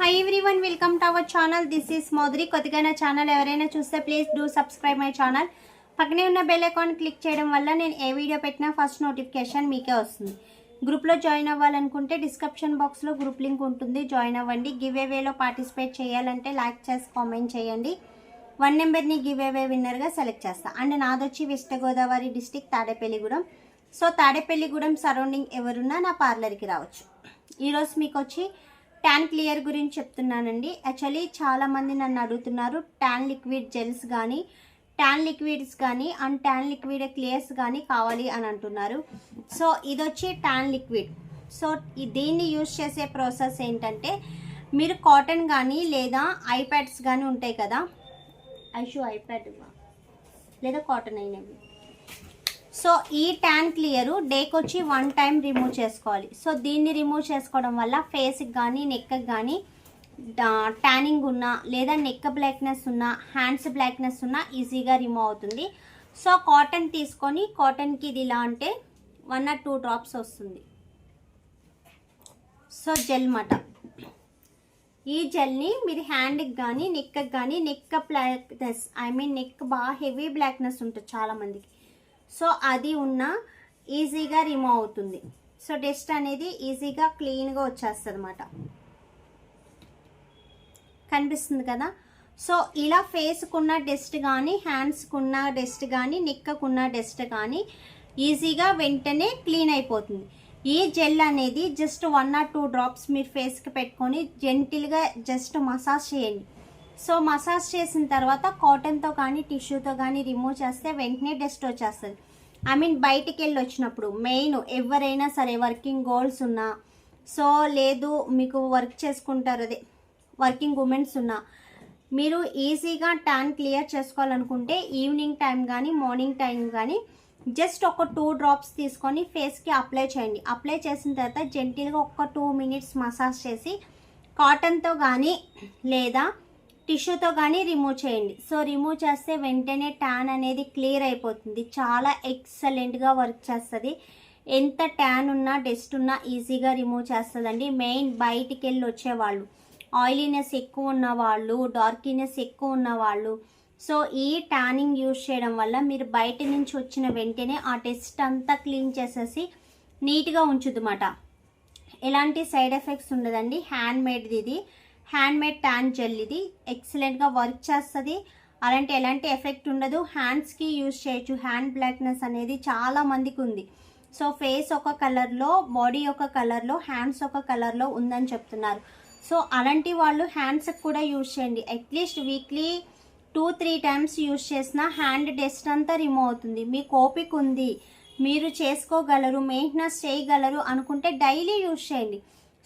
Hi everyone welcome to our channel this is Modari కొద్దిగా నా channel ఎవరైనా చూస్తే please do subscribe my channel పక్కనే ఉన్న బెల్ అకౌంట్ క్లిక్ చేయడం వల్ల నేను ఏ వీడియో పెట్టినా ఫస్ట్ నోటిఫికేషన్ మీకే వస్తుంది. గ్రూప్లో జాయిన్ అవ్వాలనుకుంటే డిస్క్రిప్షన్ బాక్స్లో గ్రూప్ లింక్ ఉంటుంది. జాయిన్ అవ్వండి. గివ్ ఏవేలో పార్టిసిపేట్ చేయాలంటే లైక్ చేసి కామెంట్ చేయండి. వన్ నెంబర్ని గివ్ ఏవే విన్నర్గా సెలెక్ట్ చేస్తా. And నాదొచ్చి west Godavari district Tadepalligudem. So Tadepalligudem surrounding ఎవరున్నా నా పార్లర్కి రావచ్చు. ఈరోజు మీకు వచ్చి ట్యాన్ క్లియర్ గురించి చెప్తున్నానండి. యాక్చువల్లీ చాలామంది నన్ను అడుగుతున్నారు ట్యాన్ లిక్విడ్ జెల్స్ కానీ ట్యాన్ లిక్విడ్స్ కానీ అండ్ ట్యాన్ లిక్విడ్ క్లియర్స్ కానీ కావాలి అని అంటున్నారు. సో ఇది వచ్చి ట్యాన్ లిక్విడ్. సో దీన్ని యూజ్ చేసే ప్రాసెస్ ఏంటంటే మీరు కాటన్ కానీ లేదా ఐప్యాడ్స్ కానీ ఉంటాయి కదా ఐషు ఐప్యాడ్ లేదా కాటన్ అయినవి. సో ఈ ట్యాన్ క్లియరు డేకి వచ్చి వన్ టైం రిమూవ్ చేసుకోవాలి. సో దీన్ని రిమూవ్ చేసుకోవడం వల్ల ఫేస్కి కానీ నెక్కి కానీ ట్యానింగ్ ఉన్నా లేదా నెక్ బ్లాక్నెస్ ఉన్నా హ్యాండ్స్ బ్లాక్నెస్ ఉన్నా ఈజీగా రిమూవ్ అవుతుంది. సో కాటన్ తీసుకొని కాటన్కి ఇది ఇలా అంటే వన్ ఆర్ టూ డ్రాప్స్ వస్తుంది. సో జెల్ మాట. ఈ జెల్ని మీరు హ్యాండ్కి కానీ నెక్కి కానీ neck blackness I mean neck బాగా హెవీ బ్లాక్నెస్ ఉంటుంది చాలామందికి. సో అది ఉన్న ఈజీగా రిమూవ్ అవుతుంది. సో డస్ట్ అనేది ఈజీగా క్లీన్గా వచ్చేస్తుంది అనమాట కనిపిస్తుంది కదా? సో ఇలా ఫేస్కున్న డస్ట్ కానీ హ్యాండ్స్కున్న డస్ట్ కానీ నిక్కకున్న డస్ట్ కానీ ఈజీగా వెంటనే క్లీన్ అయిపోతుంది. ఈ జెల్ అనేది just one or two drops మీరు ఫేస్కి పెట్టుకొని జెంటిల్గా జస్ట్ మసాజ్ చేయండి. సో మసాజ్ చేసిన తర్వాత కాటన్తో కానీ టిష్యూతో కానీ రిమూవ్ చేస్తే వెంటనే డస్ట్ వచ్చేస్తుంది. ఐ మీన్ బయటికి వెళ్ళి వచ్చినప్పుడు మెయిన్ ఎవరైనా సరే వర్కింగ్ గోల్స్ ఉన్నా సో లేదు మీకు వర్క్ చేసుకుంటారు అదే వర్కింగ్ ఉమెన్స్ ఉన్నా మీరు ఈజీగా ట్యాన్ క్లియర్ చేసుకోవాలనుకుంటే ఈవినింగ్ టైం కానీ మార్నింగ్ టైం కానీ జస్ట్ ఒక టూ డ్రాప్స్ తీసుకొని ఫేస్కి అప్లై చేయండి. అప్లై చేసిన తర్వాత జెంటిల్గా ఒక టూ మినిట్స్ మసాజ్ చేసి కాటన్తో కానీ లేదా టిష్యూతో కానీ రిమూవ్ చేయండి. సో రిమూవ్ చేస్తే వెంటనే ట్యాన్ అనేది క్లియర్ అయిపోతుంది. చాలా ఎక్సలెంట్గా వర్క్ చేస్తుంది. ఎంత ట్యాన్ ఉన్నా డస్ట్ ఉన్నా ఈజీగా రిమూవ్ చేస్తుందండి. మెయిన్ బయటికి వెళ్ళి వచ్చేవాళ్ళు. ఆయిలీనెస్ ఎక్కువ ఉన్న వాళ్ళు డార్కీనెస్ ఎక్కువ ఉన్న వాళ్ళు సో ఈ ట్యానింగ్ యూజ్ చేయడం వల్ల మీరు బయట నుంచి వచ్చిన వెంటనే ఆ టెస్ట్ అంతా క్లీన్ చేసేసి నీట్గా ఉంచుదన్నమాట ఎలాంటి సైడ్ ఎఫెక్ట్స్ ఉండదండి. హ్యాండ్ మేడ్ది ఇది. హ్యాండ్ మేడ్ ట్యాన్ జెల్ ఇది ఎక్సలెంట్గా వర్క్ చేస్తుంది. అలాంటి ఎలాంటి ఎఫెక్ట్ ఉండదు. హ్యాండ్స్కి యూజ్ చేయొచ్చు. హ్యాండ్ బ్లాక్నెస్ అనేది చాలా మందికి ఉంది. సో ఫేస్ ఒక కలర్లో బాడీ ఒక కలర్లో హ్యాండ్స్ ఒక కలర్లో ఉందని చెప్తున్నారు. సో అలాంటి వాళ్ళు హ్యాండ్స్కి కూడా యూజ్ చేయండి. At least weekly two three times use చేసిన హ్యాండ్ డస్ట్ అంతా రిమూవ్ అవుతుంది. మీకు ఓపిక ఉంది. మీరు చేసుకోగలరు మెయింటెనెన్స్ చేయగలరు అనుకుంటే డైలీ యూజ్ చేయండి.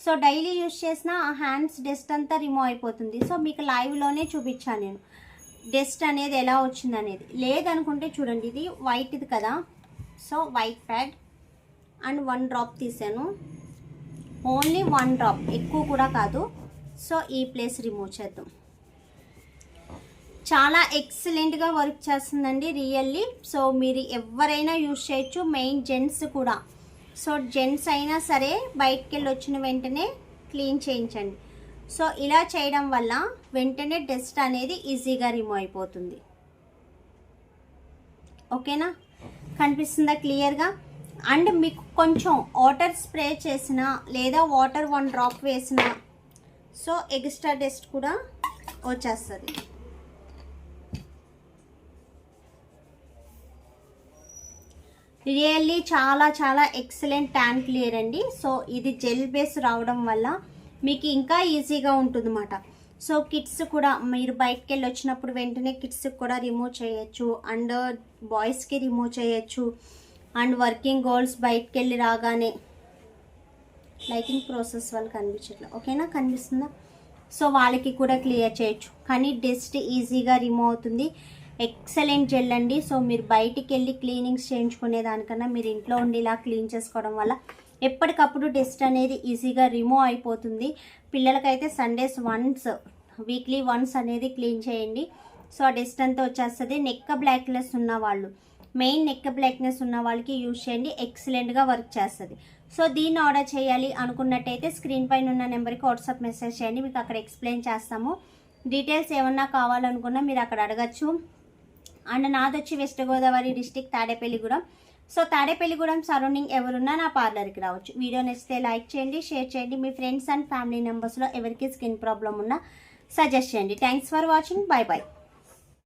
సో డైలీ యూజ్ చేసిన ఆ హ్యాండ్స్ డస్ట్ అంతా రిమూవ్ అయిపోతుంది. సో మీకు లైవ్లోనే చూపించాను నేను. డస్ట్ అనేది ఎలా వచ్చింది అనేది. లేదనుకుంటే చూడండి ఇది వైట్ ఇది కదా. So white pad and one drop తీసాను. ఓన్లీ వన్ డ్రాప్ ఎక్కువ కూడా కాదు. సో ఈ ప్లేస్ రిమూవ్ చేద్దాం. చాలా ఎక్సలెంట్గా వర్క్ చేస్తుందండి రియల్లీ. సో మీరు ఎవరైనా యూజ్ చేయొచ్చు మెయిన్ జెంట్స్ కూడా. సో జెంట్స్ అయినా సరే బయటికి వెళ్ళి వచ్చిన వెంటనే క్లీన్ చేయించండి. సో ఇలా చేయడం వల్ల వెంటనే డస్ట్ అనేది ఈజీగా రిమూవ్ అయిపోతుంది. ఓకేనా? కనిపిస్తుందా క్లియర్గా? అండ్ మీకు కొంచెం వాటర్ స్ప్రే చేసిన లేదా వాటర్ వన్ డ్రాప్ వేసిన సో ఎక్స్ట్రా డస్ట్ కూడా వచ్చేస్తుంది. రియల్లీ చాలా చాలా ఎక్సలెంట్ ట్యాన్ క్లియర్ అండి. సో ఇది జెల్ బేస్ రావడం వల్ల మీకు ఇంకా ఈజీగా ఉంటుందన్నమాట. సో కిడ్స్ కూడా మీరు బయటకు వెళ్ళి వచ్చినప్పుడు వెంటనే కిడ్స్కి కూడా రిమూవ్ చేయొచ్చు. అండ్ బాయ్స్కి రిమూవ్ చేయొచ్చు. అండ్ వర్కింగ్ గర్ల్స్ బయటకు వెళ్ళి రాగానే లైటింగ్ ప్రాసెస్ వాళ్ళు కనిపించట్లేదు ఓకేనా కనిపిస్తుందా? సో వాళ్ళకి కూడా క్లియర్ చేయొచ్చు. కానీ డస్ట్ ఈజీగా రిమూవ్ అవుతుంది. ఎక్సలెంట్ జెల్ అండి. సో మీరు బయటికి వెళ్ళి క్లీనింగ్స్ చేయించుకునే దానికన్నా మీరు ఇంట్లో ఉండి ఇలా క్లీన్ చేసుకోవడం వల్ల ఎప్పటికప్పుడు డస్ట్ అనేది ఈజీగా రిమూవ్ అయిపోతుంది. పిల్లలకైతే సండేస్ వన్స్ వీక్లీ వన్స్ అనేది క్లీన్ చేయండి. సో ఆ డస్ట్ అంతా వచ్చేస్తుంది. నెక్క బ్లాక్నెస్ ఉన్న వాళ్ళు మెయిన్ నెక్ బ్లాక్నెస్ ఉన్న వాళ్ళకి యూజ్ చేయండి. ఎక్సలెంట్గా వర్క్ చేస్తుంది. సో దీన్ని ఆర్డర్ చేయాలి అనుకున్నట్టయితే స్క్రీన్ పైన ఉన్న నెంబర్కి వాట్సాప్ మెసేజ్ చేయండి. మీకు అక్కడ ఎక్స్ప్లెయిన్ చేస్తాము. డీటెయిల్స్ ఏమన్నా కావాలనుకున్నా మీరు అక్కడ అడగచ్చు. And నాదొచ్చి west Godavari district Tadepalligudem. So Tadepalligudem surrounding ఎవరున్నా నా పార్లర్కి రావచ్చు. వీడియో నచ్చితే లైక్ చేయండి షేర్ చేయండి. మీ ఫ్రెండ్స్ అండ్ ఫ్యామిలీ మెంబర్స్లో ఎవరికి స్కిన్ ప్రాబ్లం ఉన్నా సజెస్ట్ చేయండి. Thanks for watching. Bye bye